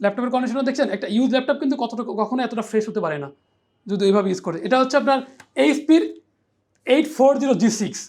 ল্যাপটপের কন্ডিশনও দেখছেন? একটা ইউজ ল্যাপটপ কিন্তু কতটা কখনো এতটা ফ্রেশ হতে পারে না, যদি এইভাবে ইউজ করে। এটা হচ্ছে আপনার এইচপির eight four zero G six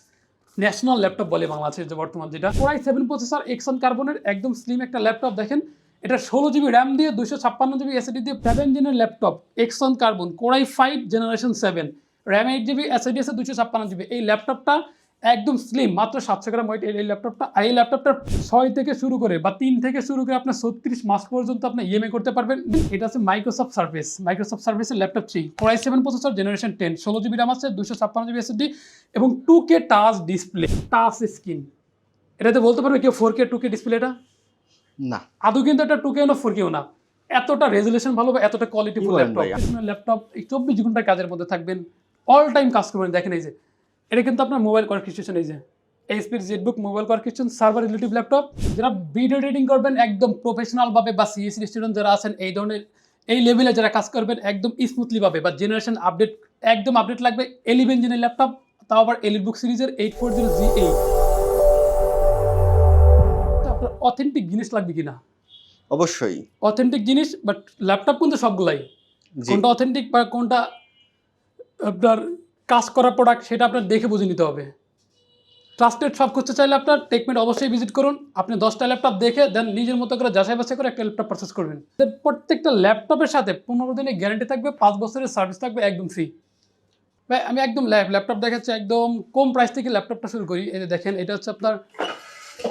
national laptop বলে বাংলাদেশের যে বর্তমান যেটা। কোরাই সেভেন প্রসেসর এক্সন কার্বনের একদম স্লিম একটা ল্যাপটপ দেখেন। এটা ষোলো জিবি র্যাম দিয়ে দুশো ছাপ্পান্ন জিবি এসএডি দিয়ে seven জেনের laptop X one carbon core i five generation seven RAM eight GB SSD আছে দুশো ছাপ্পান্ন জিবি এই ল্যাপটপটা একদম স্লিম মাত্র সাতশো গ্রাম ওয়েট এই ল্যাপটপটা আর এই ল্যাপটপটার ছয় থেকে শুরু করে বা তিন থেকে শুরু করে আপনার ছত্রিশ মাস পর্যন্ত আপনি ইএমএ করতে পারবেন। এটা হচ্ছে মাইক্রোসফট সার্ভিস মাইক্রোসফট সার্ভিসের laptop three core i seven processor generation ten ষোলো জিবি র্যাম আছে দুশো ছাপ্পান্ন জিবি এসএসডি এবং two K touch display touch screen এটাতে বলতে পারবে কেউ ফোর কে টু কে ডিসপ্লেটা না। আদৌ কিন্তু এটা টু কেও না ফোর কেও না। এতটা রেজুলেশন ভালো বা এতটা কোয়ালিটি ল্যাপটপ? ল্যাপটপ চব্বিশ ঘণ্টা কাজের মধ্যে থাকবেন। অল টাইম কাজ করবেন। দেখেন এই যে এটা কিন্তু আপনার মোবাইল কোয়ালিফিকেশন এই যে এইচপির ZBook mobile qualification server relative laptop যারা ভিডিও এডিটিং করবেন একদম প্রফেশনাল ভাবে বা সিএসসি স্টুডেন্ট যারা আছেন এই ধরনের এই লেভেলে যারা কাজ করবেন একদম স্মুথলি ভাবে বা জেনারেশন আপডেট একদম আপডেট লাগবে এলিভেন জেনের ল্যাপটপ তাও আবার এলিটবুক সিরিজের eight four zero G eight আপনার অথেন্টিক জিনিস লাগবে কিনা? অবশ্যই। অথেন্টিক জিনিস বাট ল্যাপটপ কিন্তু সবগুলাই। কোনটা অথেন্টিক বা কোনটা আপনার কাজ করা প্রোডাক্ট সেটা আপনার দেখে বুঝে নিতে হবে। ট্রাস্টেড সব করতে চাইলে আপনার টেকমেট অবশ্যই ভিজিট করুন। আপনি দশটা ল্যাপটপ দেখে দেন নিজের মতো করে যাচাই বাছাই করে একটা ল্যাপটপ পারচেস করবেন। প্রত্যেকটা ল্যাপটপের সাথে পনেরো দিনের গ্যারান্টি থাকবে, পাঁচ বছরের সার্ভিস থাকবে একদম ফ্রি ভাই, আমি একদম ল্যাপটপ দেখাচ্ছি একদম কম প্রাইস থেকে ল্যাপটপটা শুরু করি। এই দেখেন, এটা হচ্ছে আপনার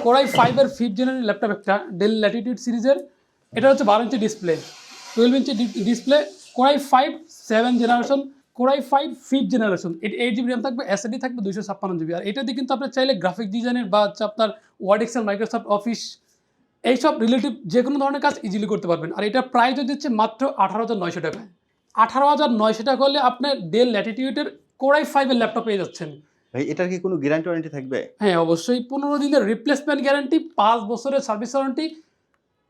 কোরাই ফাইভের ফিফথ জেনারেল ল্যাপটপ একটা ডেল ল্যাটিটিউড সিরিজের এটা হচ্ছে বারো ইঞ্চি display twelve inch display core i five seven generation core i five fifth generation এটা এইট জিবি র্যাম থাকবে এসএডি থাকবে দুশো ছাপ্পান্ন জিবি আর এটা দিয়ে কিন্তু আপনার চাইলে গ্রাফিক ডিজাইনের বা হচ্ছে আপনার ওয়ার্ড এক্সেল মাইক্রোসফট অফিস এইসব রিলেটিভ যে কোনো ধরনের কাজ ইজিলি করতে পারবেন। আর এটা প্রাইস দিচ্ছে মাত্র আঠারো হাজার নয়শো টাকায় আঠারো হাজার নয়শো টাকা হলে আপনার ডেল ল্যাটিটিউডের কোরাই ফাইভের ল্যাপটপ পেয়ে যাচ্ছেন। ভাই এটার কি কোনো গ্যারান্টি ওয়ারেন্টি থাকবে? হ্যাঁ অবশ্যই। পনেরো দিনের রিপ্লেসমেন্ট গ্যারান্টি পাঁচ বছরের সার্ভিস ওয়ারেন্টি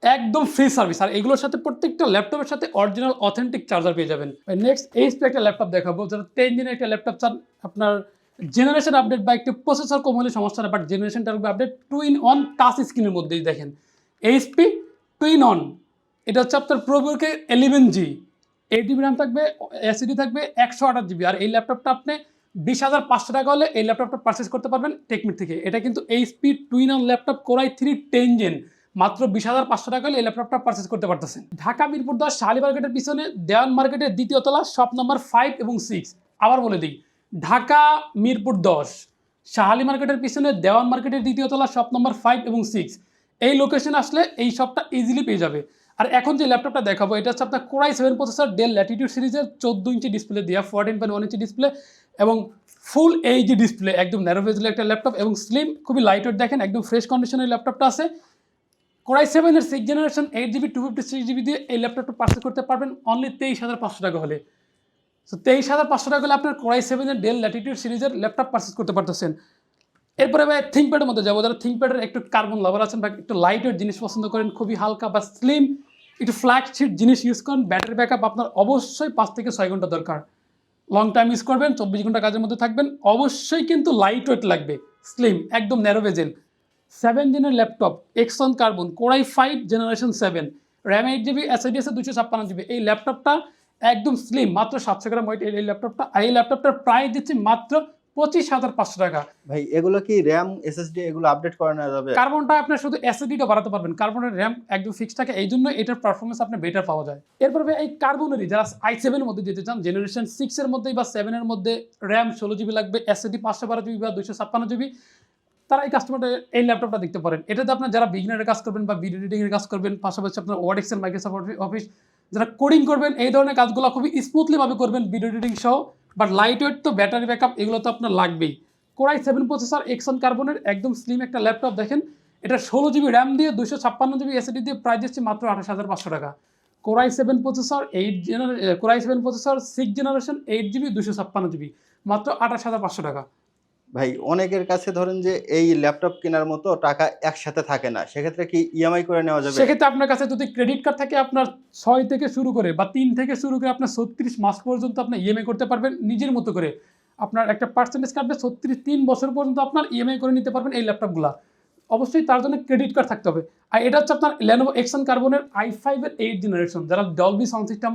একদম ফ্রি সার্ভিস আর এগুলোর সাথে প্রত্যেকটা ল্যাপটপের সাথে অরিজিনাল অথেন্টিক চার্জার পেয়ে যাবেন। নেক্সট এইচপি একটা ল্যাপটপ দেখাবো যারা টেন দিনের একটা ল্যাপটপ চান আপনার জেনারেশন আপডেট বা একটু প্রসেসর কম হলে সমস্যা না বাট জেনারেশন থাকবে update two in one touch স্ক্রিনের মধ্যেই দেখেন। এইচপি টু ইন অন এটা হচ্ছে আপনার প্রোবোকে eleven G eight GB RAM থাকবে এসিডি থাকবে, একশো আঠাশ জিবি আর এই ল্যাপটপটা আপনি বিশ হাজার পাঁচশো টাকা হলে এই ল্যাপটপটা পারচেস করতে পারবেন টেকমিট থেকে। এটা কিন্তু HP two in one laptop Core i three ten gen মাত্র বিশ হাজার পাঁচশো টাকা হলে এই ল্যাপটপটা পারচেস করতে পারতেছেন। ঢাকা মিরপুর দশ, শালি মার্কেটের পিছনে, দেওয়ান মার্কেটের দ্বিতীয় তলা শপ নম্বর ফাইভ এবং সিক্স আবার বলে দিই, ঢাকা মিরপুর দশ শাহালি মার্কেটের পিছনে, দেওয়ান মার্কেটের দ্বিতীয় তলা শপ নম্বর ফাইভ এবং সিক্স এই লোকেশন আসলে এই শপটা ইজিলি পেয়ে যাবে। আর এখন যে ল্যাপটপটা দেখাবো, এটা হচ্ছে আপনার Core i seven processor Dell Latitude সিরিজের চোদ্দ ইঞ্চি ডিসপ্লে দেওয়া ফোরটিন পয়েন্ট ওয়ান ইঞ্চি ডিসপ্লে এবং ফুল এইচডি ডিসপ্লে একদম ন্যারো ভেজেল একটা ল্যাপটপ এবং স্লিম খুবই লাইট ওয়েট দেখেন, একদম ফ্রেশ কন্ডিশনের ল্যাপটপটা আছে। কোরাই সেভেনের six generation eight GB two fifty six GB দিয়ে এই ল্যাপটপটা পার্সেল করতে পারবেন অনলি তেইশ হাজার পাঁচশো টাকা হলে। সো তেইশ হাজার পাঁচশো টাকা হলে আপনার কোরাই সেভেনের ডেল ল্যাটিটিউড সিরিজের ল্যাপটপ পার্সেস করতে পারতেছেন। এরপরে ভাই থিঙ্কপ্যাডের মধ্যে যাব। যারা থিঙ্কপ্যাডের একটু কার্বন লাভার আছেন বা একটু লাইট ওয়েট জিনিস পছন্দ করেন, খুবই হালকা বা স্লিম একটু ফ্ল্যাগশিট জিনিস ইউজ করেন ব্যাটারি ব্যাকআপ আপনার অবশ্যই পাঁচ থেকে ছয় ঘণ্টা দরকার। লং টাইম ইউজ করবেন, চব্বিশ ঘণ্টা কাজের মধ্যে থাকবেন, অবশ্যই কিন্তু লাইট ওয়েট লাগবে স্লিম একদম narrow bezel seven জেনের laptop X one Carbon Core i five generation seven RAM eight GB SSD দুশো ছাপ্পান্ন জিবি এই ল্যাপটপটা একদম স্লিম মাত্র সাতশো গ্রাম ওয়েট এই ল্যাপটপটা আর এই ল্যাপটপটার প্রাইস দিচ্ছি মাত্র পঁচিশ হাজার পাঁচশো টাকা। ভাই এগুলো কি র্যাম এসএসডি এগুলো আপডেট করে নেওয়া যাবে? কার্বনটা আপনার শুধু অ্যাসিডিটা বাড়াতে পারবেন। কার্বনের র্যাম একদম ফিক্স থাকে এই জন্য এটার পারফরমেন্স আপনার বেটার পাওয়া যায়। এরপর ভাই এই কার্বনেরই যারা আই সেভেনের মধ্যে যেতে চান জেনারেশন সিক্সের মধ্যে বা সেভেনের মধ্যে র্যাম ষোলো জিবি লাগবে অ্যাসিডি পাঁচশো বারো জিবি বা দুশো ছাপ্পান্ন জিবি তারা এই কাস্টমারটা এই ল্যাপটপটা দেখতে পারেন। এটাতে আপনার যারা বিগিনারের কাজ করবেন বা ভিডিও এডিটিংয়ের কাজ করবেন, পাশাপাশি আপনার ওয়ার্ড এক্সেল মাইক্রোসফট অফিস যারা কোডিং করবেন, এই ধরনের কাজগুলো খুবই স্মুথলিভাবে করবেন ভিডিও এডিটিং সহ। বাট লাইট ওয়েট তো ব্যাটারি ব্যাকআপ এগুলো তো আপনার লাগবেই। কোরাই সেভেন প্রসেসর এক্সন কার্বনের একদম স্লিম একটা ল্যাপটপ দেখেন। এটা ষোলো জিবি র্যাম দিয়ে দুশো ছাপ্পান্ন জিবি এসএডি দিয়ে প্রাইস দিচ্ছে মাত্র আঠাশ হাজার পাঁচশো টাকা। Core i seven processor eight জেনারে Core i seven processor six generation eight GB দুশো ছাপ্পান্ন জিবি মাত্র আঠাশ হাজার পাঁচশো টাকা। ভাই, অনেকের কাছে ধরেন যে এই ল্যাপটপ কেনার মতো টাকা একসাথে থাকে না। সেক্ষেত্রে কি ইএমআই করে নেওয়া যাবে? সেক্ষেত্রে আপনার কাছে যদি ক্রেডিট কার্ড থাকে আপনার ছয় থেকে শুরু করে বা তিন থেকে শুরু করে আপনার ছত্রিশ মাস পর্যন্ত আপনি ইএমআই করতে পারবেন, নিজের মতো করে। আপনার একটা পার্সেন্টেজ কাটবে ছত্রিশ তিন বছর পর্যন্ত আপনার ইএমআই করে নিতে পারবেন এই ল্যাপটপগুলো। অবশ্যই তার জন্য ক্রেডিট কার্ড থাকতে হবে। আর এটা হচ্ছে আপনার লেনোভো এক্সন কার্বনের আই ফাইভের এইট জেনারেশন যারা ডলবি সাউন্ড সিস্টেম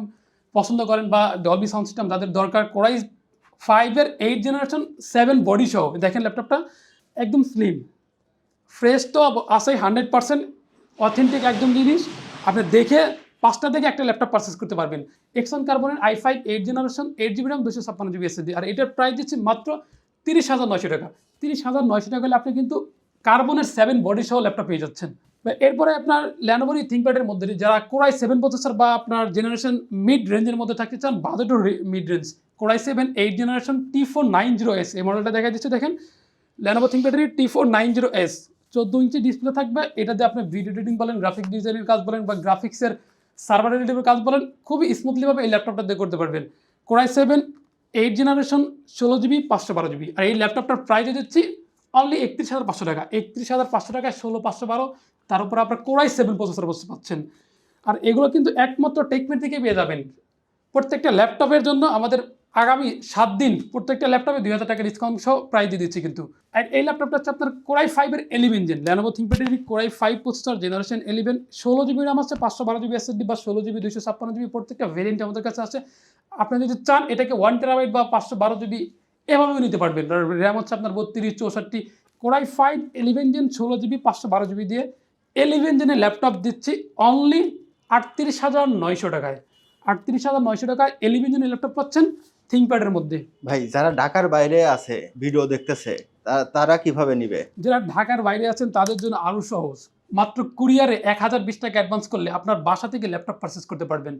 পছন্দ করেন বা ডলবি সাউন্ড সিস্টেম যাদের দরকার কোরাই ফাইভের এইট জেনারেশন সেভেন বডি সহ। দেখেন ল্যাপটপটা একদম স্লিম ফ্রেশ তো আসেই হান্ড্রেড পার্সেন্ট অথেন্টিক একদম জিনিস। আপনি দেখে পাঁচটা থেকে একটা ল্যাপটপ পারচেস করতে পারবেন। এক্সন কার্বনের I five eight generation eight GB RAM দুশো ছাপ্পান্ন জিবি এসএসডি আর এটার প্রাইস দিচ্ছি মাত্র তিরিশ হাজার নয়শো টাকা। তিরিশ হাজার নয়শো টাকা হলে আপনি কিন্তু কার্বনের সেভেন বডি সহ ল্যাপটপ পেয়ে যাচ্ছেন। এরপরে আপনার ল্যানোভরি থিঙ্কপ্যাডের মধ্যে যারা কোরাই সেভেন প্রসেসর বা আপনার জেনারেশন মিড রেঞ্জের মধ্যে থাকতে চান বাজেটও mid range Core i seven eight generation T four nine zero S এই মডেলটা দেখা যাচ্ছে দেখেন। Lenovo থিঙ্কপ্যাডের T four nine zero S চোদ্দ ইঞ্চি ডিসপ্লে থাকবে। এটাতে আপনি ভিডিও এডিটিং বলেন গ্রাফিক ডিজাইনের কাজ বলেন, বা গ্রাফিক্সের সার্ভার এডিটিংয়ের কাজ বলেন, খুবই স্মুথলিভাবে এই ল্যাপটপটা দিয়ে করতে পারবেন। Core i seven eight generation ষোলো জিবি পাঁচশো বারো জিবি আর এই ল্যাপটপটার প্রাইসে দিচ্ছি অনলি একত্রিশ হাজার পাঁচশো টাকা। একত্রিশ হাজার পাঁচশো টাকায় ষোলো, পাঁচশো বারো, তার উপর আপনার কোরাই সেভেন প্রসেসর বসতে পাচ্ছেন। আর এগুলো কিন্তু একমাত্র টেকমেট থেকে পেয়ে যাবেন। প্রত্যেকটা ল্যাপটপের জন্য আমাদের আগামী সাত দিন প্রত্যেকটা ল্যাপটপে দুই হাজার টাকা ডিসকাউন্ট সহ প্রাইস দিয়ে দিচ্ছি কিন্তু। আর এই ল্যাপটপটা হচ্ছে আপনার কোরাই ফাইভের eleven gen Lenovo থিঙ্কপ্যাডের Core i five processor generation eleven ষোলো জিবি রাম আছে, পাঁচশো বারো জিবি এসএসডি বা ষোলো জিবি দুইশো ছাপ্পান্ন জিবি প্রত্যেকটা ভেরিয়েন্ট আমাদের কাছে আছে। আপনি যদি চান এটাকে ওয়ান টেরাবাইট বা পাঁচশো বারো জিবি এভাবেও নিতে পারবেন। র্যাম হচ্ছে আপনার বত্রিশ, চৌষট্টি। Core i five eleven gen ষোলো জিবি পাঁচশো বারো জিবি দিয়ে এলিভেন জেনের ল্যাপটপ দিচ্ছি অনলি আটত্রিশ হাজার নয়শো টাকায়। আটত্রিশ হাজার নয়শো টাকায় এলিভেন জেনের ল্যাপটপ পাচ্ছেন। থিঙ্কপ্যাডের মধ্যে। ভাই যারা ঢাকার বাইরে আছে ভিডিও দেখতেছে তারা কীভাবে নিবে? যারা ঢাকার বাইরে আছেন তাদের জন্য আরও সহজ। মাত্র কুরিয়ারে এক হাজার বিশ টাকা অ্যাডভান্স করলে আপনার বাসা থেকে ল্যাপটপ পারচেস করতে পারবেন।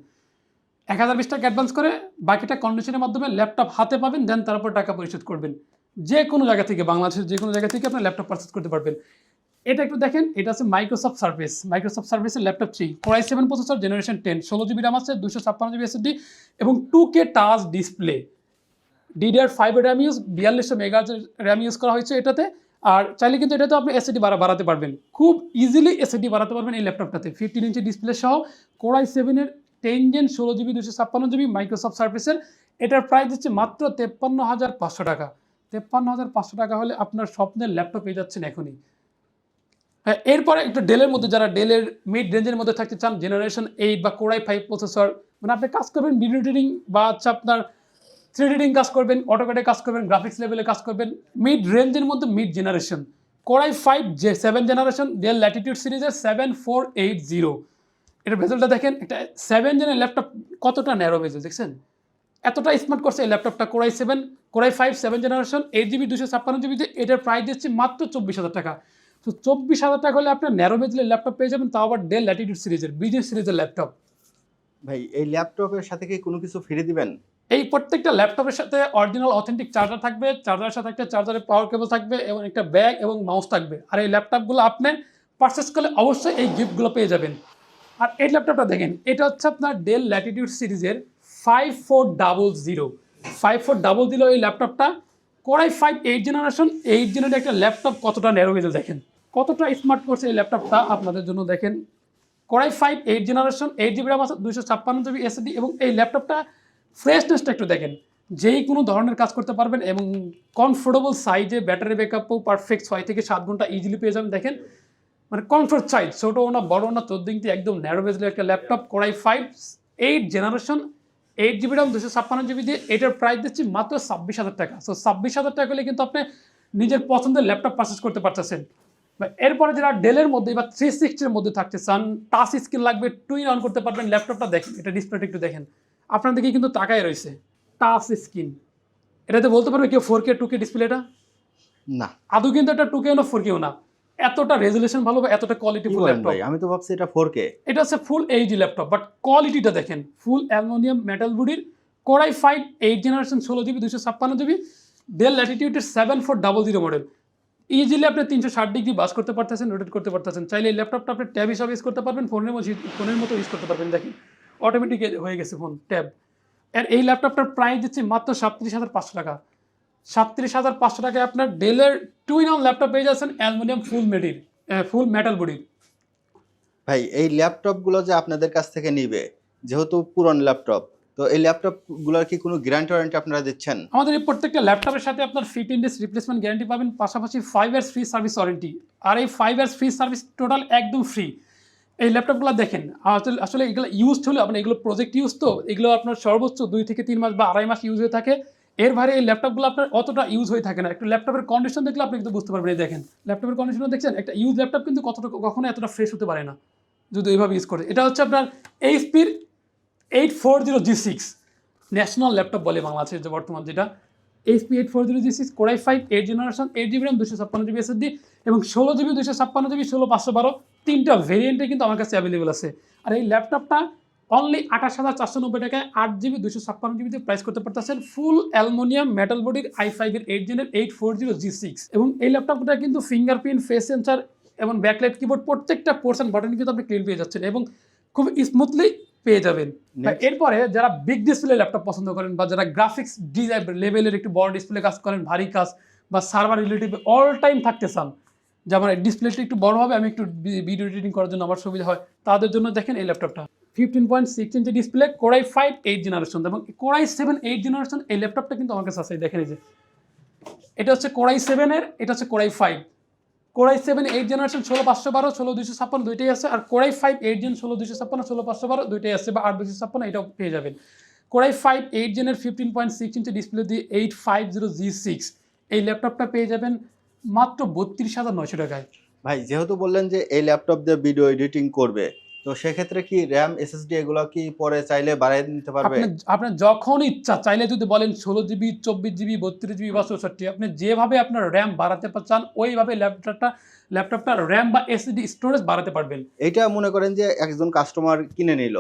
এক হাজার বিশ টাকা অ্যাডভান্স করে বাকিটা কন্ডিশনের মাধ্যমে ল্যাপটপ হাতে পাবেন দেন তারপর টাকা পরিশোধ করবেন। যে কোনো জায়গা থেকে বাংলাদেশের যে কোনো জায়গা থেকে আপনার ল্যাপটপ পারচেস করতে পারবেন। এটা একটু দেখেন, এটা আছে মাইক্রোসফট সার্ভিস মাইক্রোসফট সার্ভিসের laptop three Core i seven processor generation ten ষোলো জিবি রাম আছে দুশো ছাপ্পান্ন জিবি এসএসডি এবং two K touch display DDR five RAM use বিয়াল্লিশশো মেগা র্যাম ইউজ করা হয়েছে এটাতে। আর চাইলে কিন্তু এটাতে আপনি এসএডি বাড়া বাড়াতে পারবেন। খুব ইজিলি এসএডি বাড়াতে পারবেন এই ল্যাপটপটাতে ফিফটিন ইঞ্চি ডিসপ্লে সহ কোরাই সেভেনের টেন জেন ষোলো জিবি দুশো ছাপ্পান্ন জিবি মাইক্রোসফট সার্ভিসের এটার প্রাইস হচ্ছে মাত্র তেপ্পান্ন হাজার পাঁচশো টাকা। তেপ্পান্ন হাজার পাঁচশো টাকা হলে আপনার স্বপ্নের ল্যাপটপ পেয়ে যাচ্ছেন এখনই। হ্যাঁ এরপরে একটু ডেলের মধ্যে যারা ডেলের মিড রেঞ্জের মধ্যে থাকতে চান জেনারেশন এইট বা কোরাই ফাইভ প্রসেসর মানে আপনি কাজ করবেন ভিডিও এডিটিং বা হচ্ছে আপনার থ্রি এডিটিং কাজ করবেন অটোকেটে কাজ করবেন গ্রাফিক্স লেভেলে কাজ করবেন মিড রেঞ্জের মধ্যে mid generation core i five যে সেভেন জেনারেশন ডেল ল্যাটিটিউড সিরিজের সেভেন ফোর এইট জিরো এটার ভেজেলটা দেখেন, একটা সেভেন জেনের ল্যাপটপ কতটা ন্যারো ভেজেল দেখছেন? এতটা স্মার্ট করছে এই ল্যাপটপটা Core i seven Core i five seven generation eight GB দুশো ছাপ্পান্ন জিবিতে এটার প্রাইস দিচ্ছি মাত্র চব্বিশ হাজার টাকা। তো চব্বিশ হাজার টাকা হলে আপনার ন্যারো ভেজেলের ল্যাপটপ পেয়ে যাবেন তাও আবার ডেল ল্যাটিটিউড সিরিজের বিজনেস সিরিজের ল্যাপটপ ভাই এই ল্যাপটপের সাথে কি কোনো কিছু ফিরে দিবেন? এই প্রত্যেকটা ল্যাপটপের সাথে অরিজিনাল অথেন্টিক চার্জার থাকবে চার্জারের সাথে একটা চার্জারের পাওয়ার কেবল থাকবে এবং একটা ব্যাগ এবং মাউস থাকবে। আর এই ল্যাপটপগুলো আপনি পারচেস করলে অবশ্যই এই গিফটগুলো পেয়ে যাবেন। আর এই ল্যাপটপটা দেখেন এটা হচ্ছে আপনার ডেল ল্যাটিটিউড সিরিজের five four double zero five four double zero এই ল্যাপটপটা Core i five eight generation eight জেনারের একটা ল্যাপটপ কতটা ন্যারো দেখেন। কতটা স্মার্ট করছে এই ল্যাপটপটা আপনাদের জন্য দেখেন। Core i five eight generation eight GB RAM আছে দুশো ছাপ্পান্ন জিবি এসএসডি এবং এই ল্যাপটপটা ফ্রেশনেসটা একটু দেখেন। যেই কোনো ধরনের কাজ করতে পারবেন এবং কমফোর্টেবল সাইজে ব্যাটারি ব্যাকআপও পারফেক্ট ছয় থেকে সাত ঘণ্টা ইজিলি পেয়ে যাবেন। দেখেন মানে কমফোর্ট সাইজ ছোটো না, বড় না চোদ্দ ইঞ্চি একদম ন্যারো বেজলের একটা laptop Core i five eight generation eight GB RAM দুশো ছাপ্পান্ন জিবি দিয়ে এটার প্রাইস দিচ্ছি মাত্র ছাব্বিশ হাজার টাকা। সো ছাব্বিশ হাজার টাকা হলে কিন্তু আপনি নিজের পছন্দের ল্যাপটপ পারচেস করতে পারতেছেন। এরপরে যারা ডেলের মধ্যে বা থ্রি সিক্সটির মধ্যে থাকছে সান টাচ স্ক্রিন লাগবে টুইন অন করতে পারবেন ল্যাপটপটা দেখেন এটা ডিসপ্লেটা একটু দেখেন। আপনার দিকে কিন্তু তাকায় রয়েছে টাচ স্ক্রিন এটাতে বলতে পারবে কেউ ফোর কে টু কে ডিসপ্লেটা না। আদৌ কিন্তু এটা টু কেও না ফোর কেও না। এতটা রেজলিউশন ভালো বা এতটা কোয়ালিটি ফুল ল্যাপটপ আমি তো ভাবছি এটা ফোর কে এটা হচ্ছে ফুল এইচডি ল্যাপটপ বাট কোয়ালিটিটা দেখেন ফুল অ্যালুমিনিয়াম মেটাল বডির Core i five eight generation ষোলো জিবি দুশো ছাপ্পান্ন GB Dell ল্যাটিটিউডের seven four double zero model easily আপনি তিনশো ষাট ডিগ্রি বাস করতে পারতেছেন রোটেট করতে পারতেছেন। চাইলে ল্যাপটপটা আপনি ট্যাব হিসাবে ইউজ করতে পারবেন ফোনের মতো ফোনের মতো ইউজ করতে পারবেন। দেখেন অটোমেটিক হয়ে গেছে ফোন ট্যাব আর এই ল্যাপটপটার প্রাইস দিচ্ছে মাত্র সাতত্রিশ হাজার পাঁচশো টাকা। সাতত্রিশ হাজার পাঁচশো টাকায় আপনার ডেলের টুইন অন ল্যাপটপ পেয়ে যাচ্ছেন অ্যালুমিনিয়াম ফুল মেডির ফুল মেটাল বডির ভাই, এই ল্যাপটপগুলো যে আপনাদের কাছ থেকে নিবে, যেহেতু পুরন ল্যাপটপ তো এই ল্যাপটপগুলোর কি কোনো গ্যারান্টি ওয়ারেন্টি আপনারা দিচ্ছেন? আমাদের এই প্রত্যেকটা ল্যাপটপের সাথে আপনার ফিফটিন ডেজ রিপ্লেসমেন্ট গ্যারান্টি পাবেন, পাশাপাশি five years free service warranty আর এই five years free service total একদম ফ্রি এই ল্যাপটপগুলো দেখেন, আসলে আসলে এগুলো ইউজড হলে আপনার এগুলো প্রজেক্ট ইউজ তো, এগুলো আপনার সর্বোচ্চ দুই থেকে তিন মাস বা আড়াই মাস ইউজ হয়ে থাকে। এর বাইরে এই ল্যাপটপগুলো আপনার অতটা ইউজ হয়ে থাকে না। একটু ল্যাপটপের কন্ডিশন দেখলে আপনি কিন্তু বুঝতে পারবেন, এই দেখেন। ল্যাপটপের কন্ডিশন দেখছেন? একটা ইউজ ল্যাপটপ কিন্তু কতটা কখনো এতটা ফ্রেশ হতে পারে না, যদি এইভাবে ইউজ করে। এটা হচ্ছে আপনার এইচপির eight four zero G six national laptop বলে বাংলাদেশের যে বর্তমান যেটা HP eight four zero G six Core i five eight generation eight GB RAM দুশো ছাপ্পান্ন জিবি এসএসডি এবং ষোলো জিবি দুশো ছাপ্পান্ন জিবি ষোলো পাঁচশো বারো, তিনটা ভেরিয়েন্টে কিন্তু আমার কাছে অ্যাভেলেবেল আছে। আর এই ল্যাপটপটা অনলি আঠাশ হাজার চারশো নব্বই টাকায় আট জিবি দুশো ছাপ্পান্ন জিবিতে প্রাইস করতে পারতেছেন ফুল অ্যালমোনিয়াম মেটাল বডির আই ফাইভের eight জেনের eight four zero G six এবং এই ল্যাপটপটা কিন্তু ফিঙ্গারপ্রিন্ট ফেস সেন্সার এবং ব্যাকলাইট কিবোর্ড প্রত্যেকটা পোর্শন বাটন কিন্তু আপনি ক্লিন পেয়ে যাচ্ছেন এবং খুব স্মুথলি পেয়ে যাবেন। এরপরে যারা বিগ ডিসপ্লে ল্যাপটপ পছন্দ করেন বা যারা গ্রাফিক্স ডিজাইন লেভেলের একটু বড় ডিসপ্লে কাজ করেন ভারী কাজ বা সার্ভার রিলেটিভ অল টাইম থাকতে চান যে আমার ডিসপ্লেটা একটু বড় হবে আমি একটু ভিডিও এডিটিং করার জন্য আমার সুবিধা হয় তাদের জন্য দেখেন এই ল্যাপটপটা fifteen point six inch display Core i five eight generation এবং Core i seven eight generation এই ল্যাপটপটা কিন্তু আমার কাছে আছে দেখেন এই যে। এটা হচ্ছে কোড়াই সেভেনের এটা হচ্ছে Core i five Core i seven eight generation ষোলো পাঁচশো বারো, ষোলো দুশো ছাপ্পান্ন দুইটাই আছে, আর Core i five eight gen ষোলো দুশো ছাপ্পান্ন, ষোলো পাঁচশো বারো দুইটাই আছে, বা আট দুশো ছাপ্পান্ন, এটাও পেয়ে যাবেন। কোরাই ফাইভ এইট জেনের ফিফটিন পয়েন্ট সিক্স ইঞ্চি ডিসপ্লে দিয়ে eight five zero G six এই ল্যাপটপটা পেয়ে যাবেন মাত্র বত্রিশ হাজার নয়শো টাকায়। ভাই, যেহেতু বললেন যে এই ল্যাপটপ দিয়ে ভিডিও এডিটিং করবে তো সেক্ষেত্রে কি র্যাম এসএসডি এগুলো কি পরে চাইলে বাড়াই নিতে পারবে? আপনি আপনার যখন ইচ্ছা চাইলে যদি বলেন ষোলো জিবি চব্বিশ জিবি বত্রিশ জিবি বা চৌষট্টি আপনি যেভাবে আপনার র্যাম বাড়াতে চান ওইভাবে ল্যাপটপটা ল্যাপটপটা র্যাম বা এসএসডি স্টোরেজ বাড়াতে পারবেন। এইটা মনে করেন যে একজন কাস্টমার কিনে নিল।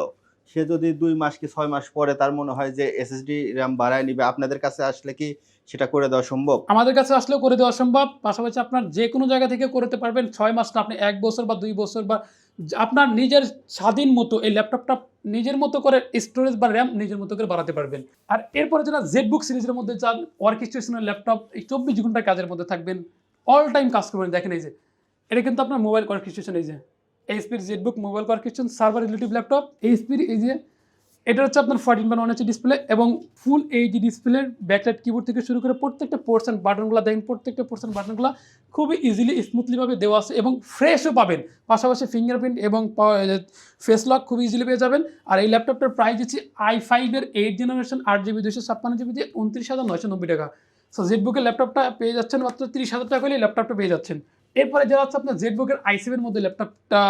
সে যদি দুই মাস কি ছয় মাস পরে তার মনে হয় যে এসএসডি র্যাম বাড়ায় নিবে আপনাদের কাছে আসলে কি সেটা করে দেওয়া সম্ভব? আমাদের কাছে আসলেও করে দেওয়া সম্ভব। পাশাপাশি আপনার যে কোনো জায়গা থেকে করতে পারবেন। ছয় মাস না আপনি এক বছর বা দুই বছর বা আপনার নিজের স্বাধীন মতো এই ল্যাপটপটা নিজের মতো করে স্টোরেজ বা র্যাম নিজের মতো করে বাড়াতে পারবেন। আর এরপরে যারা জেড বুক সিরিজের মধ্যে চান ওয়ার্ক স্টেশনের ল্যাপটপ, এই চব্বিশ ঘণ্টা কাজের মধ্যে থাকবেন অল টাইম কাজ করবেন। দেখেন এই যে, এটা কিন্তু আপনার মোবাইল ওয়ার্ক স্টেশন এই যে এইচপির Z book mobile work station server relative laptop এইচপির এই যে এটা হচ্ছে আপনার ফর্টিন পয়েন্ট ওয়ান ডিসপ্লে এবং ফুল এইচডি ডিসপ্লের ব্যাকলাইট কিবোর্ড থেকে শুরু করে প্রত্যেকটা পোর্সেন্ট বাটনগুলো দেখেন প্রত্যেকটা পোর্সেন্ট বাটনগুলো খুবই ইজিলি স্মুথলিভাবে দেওয়া আছে এবং ফ্রেশও পাবেন। পাশাপাশি ফিঙ্গারপ্রিন্ট এবং ফেস লক খুব ইজিলি পেয়ে যাবেন। আর এই ল্যাপটপটার প্রাইস হচ্ছে আই ফাইভের এইট জেনারেশন আট জিবি দুশো ছাপ্পান্ন জিবি দিয়ে উনত্রিশ হাজার নয়শো নব্বই টাকা। সো জেডবুকের ল্যাপটপটা পেয়ে যাচ্ছেন মাত্র তিরিশ হাজার টাকা হলে ল্যাপটপটা পেয়ে যাচ্ছেন। এরপরে যারা হচ্ছে আপনার জেডবুকের আইসিভের মধ্যে ল্যাপটপটা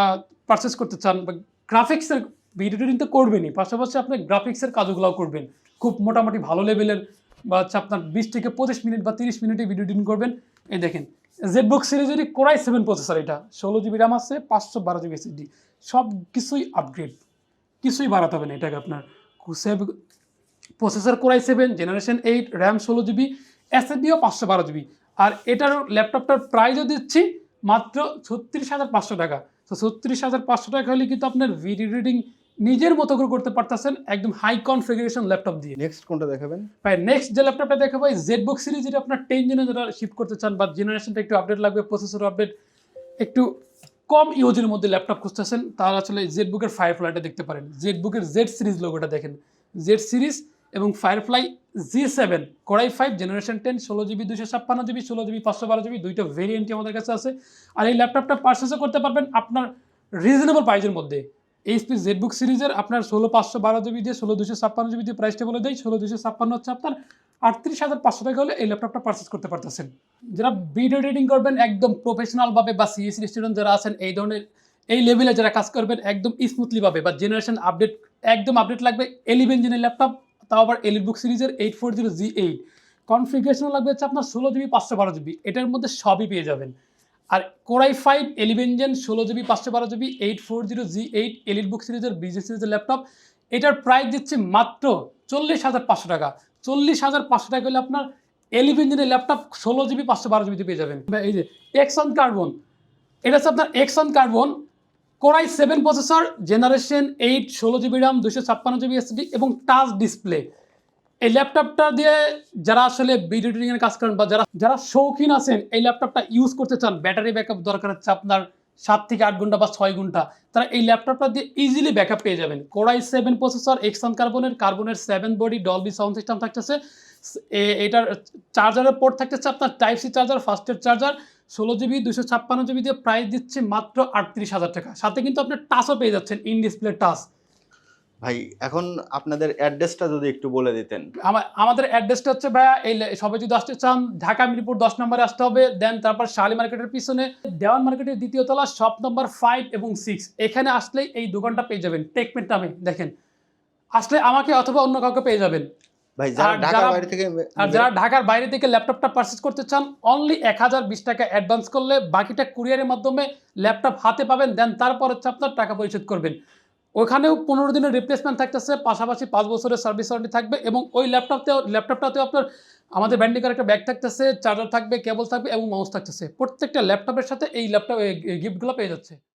পারচেস করতে চান বা গ্রাফিক্সের ভিডিও এডিটিং তো করবেনই, পাশাপাশি আপনি গ্রাফিক্সের কাজগুলোও করবেন। খুব মোটামুটি ভালো লেভেলের বা হচ্ছে আপনার বিশ থেকে পঁচিশ মিনিট বা তিরিশ মিনিটে ভিডিও এডিটিং করবেন। এই দেখেন জেডবুক সিরিজেরই কোরাই সেভেন প্রসেসর এটা, ষোলো জিবি র্যাম আছে, পাঁচশো বারো জিবি এসএসডি সব কিছুই আপগ্রেড কিছুই বাড়াতে হবে না এটাকে আপনার। Processor Core i seven generation eight RAM ষোলো জিবি এসএসডিও পাঁচশো বারো জিবি আর এটার ল্যাপটপটার প্রাইসও দিচ্ছি মাত্র ছত্রিশ হাজার পাঁচশো টাকা। তো ছত্রিশ হাজার পাঁচশো টাকা হলে কিন্তু আপনার ভিডিও রিডিং নিজের মতো করে করতে পারতেছেন একদম হাই কনফিগারেশন ল্যাপটপ দিয়ে। নেক্সট কোনটা দেখাবেন? ভাই নেক্সট যে ল্যাপটপটা দেখাবো এই জেড বুক সিরিজ যেটা আপনার টেন জেনে যারা শিফট করতে চান বা জেনারেশনটা একটু আপডেট লাগবে প্রসেসর আপডেট একটু কম ইউজের মধ্যে ল্যাপটপ খুঁজতেছেন তারা আসলে জেড বুকের ফায়ারফ্লাইটা দেখতে পারেন। জেড বুকের জেড সিরিজ লোগোটা দেখেন। জেড সিরিজ এবং Firefly G seven Core i five generation ten ষোলো জিবি দুশো ছাপ্পান্ন জিবি ষোলো জিবি পাঁচশো বারো জিবি দুইটা ভেরিয়েন্টই আমাদের কাছে আছে। আর এই ল্যাপটপটা পারচেসও করতে পারবেন আপনার রিজনেবল প্রাইসের মধ্যে। এইচপি জেডবুক সিরিজের আপনার ষোলো পাঁচশো বারো জিবি দিয়ে ষোলো দুশো ছাপ্পান্ন জিবি দিয়ে প্রাইসটা বলে দেয় ষোলো দুশো ছাপ্পান্ন হচ্ছে আপনার আটত্রিশ হাজার পাঁচশো টাকা হলে এই ল্যাপটপটা পারচেস করতে পারতেছেন। যারা ভিডিও এডিটিং করবেন, একদম প্রফেশনালভাবে বা সিএসসি স্টুডেন্ট যারা আছেন, এই ধরনের, এই লেভেলে যারা কাজ করবেন, একদম স্মুথলিভাবে বা জেনারেশন আপডেট একদম আপডেট লাগবে এলিভেন জেনের ল্যাপটপ তাও আবার এলিট বুক সিরিজের eight four zero G eight configuration লাগবে হচ্ছে আপনার ষোলো জিবি, পাঁচশো বারো জিবি। এটার মধ্যে সবই পেয়ে যাবেন। আর Core i five eleven gen, ষোলো জিবি, পাঁচশো বারো GB, eight four zero, G eight, Elite Book সিরিজের বিজনেস সিরিজের ল্যাপটপ। এটার প্রাইস দিচ্ছে মাত্র চল্লিশ হাজার পাঁচশো টাকা। চল্লিশ হাজার পাঁচশো টাকা হলে আপনার এলিভেন জেনের ল্যাপটপ ষোলো জিবি, পাঁচশো বারো জিবিতে পেয়ে যাবেন। এই যে এক্সন কার্বন এটা হচ্ছে আপনার X one Carbon Core i seven processor, generation eight, ষোলো জিবি র্যাম দুশো ছাপ্পান্ন জিবি এসডি এবং টাচ ডিসপ্লে। এই ল্যাপটপটা দিয়ে যারা আসলে ভিডিও এডিটিং এর কাজ করেন বা যারা যারা শৌখিন আছেন, এই ল্যাপটপটা ইউজ করতে চান ব্যাটারি ব্যাকআপ দরকার হচ্ছে আপনার সাত থেকে আট ঘণ্টা বা ছয় ঘণ্টা, তারা এই ল্যাপটপটা দিয়ে ইজিলি ব্যাকআপ পেয়ে যাবেন। কোরাই সেভেন প্রসেসর এক্সান কার্বনের কার্বনের seven body Dolby sound system থাকতেছে। এটার চার্জারের পোর্ট থাকতেছে আপনার টাইপ সি চার্জার ফাস্টের চার্জার ষোলো জিবি দুশো ছাপ্পান্ন জিবি দিয়ে প্রাইস দিচ্ছে মাত্র আটত্রিশ হাজার টাকা। সাথে কিন্তু আপনি টাচও পেয়ে যাচ্ছেন ইন ডিসপ্লে টাচ ভাই এখন আপনাদের অ্যাড্রেসটা যদি একটু বলে দিতেন। আমাদের অ্যাড্রেসটা হচ্ছে ভাইয়া এই সবাই যদি আসতে চান ঢাকা মিরপুর দশ নম্বরে আসতে হবে দেন তারপর শালি মার্কেটের পিছনে দেওয়ান মার্কেটের দ্বিতীয় তলা শপ নম্বর ফাইভ এবং সিক্স এখানে আসলেই এই দোকানটা পেয়ে যাবেন টেকমেন্ট নামে দেখেন। আসলে আমাকে অথবা অন্য কাউকে পেয়ে যাবেন। ভাই যারা আর ঢাকার যারা- বাইরে থেকে আর যারা ঢাকার বাইরে থেকে ল্যাপটপটা পারচেস করতে চান অনলি এক হাজার বিশ টাকা অ্যাডভান্স করলে বাকিটা কুরিয়ারের মাধ্যমে ল্যাপটপ হাতে পাবেন দেন তারপর হচ্ছে আপনার টাকা পরিশোধ করবেন। ওখানেও পনেরো দিনের রিপ্লেসমেন্ট থাকতেছে, পাশাপাশি পাঁচ বছরের সার্ভিস ওয়ারেন্টি থাকবে এবং ওই ল্যাপটপতেও ল্যাপটপটাতেও আপনার আমাদের ব্যান্ডিকার একটা ব্যাগ থাকতেছে চার্জার থাকবে কেবল থাকবে এবং মাউস থাকতেছে। প্রত্যেকটা ল্যাপটপের সাথে এই ল্যাপটপ গিফটগুলো পেয়ে যাচ্ছে।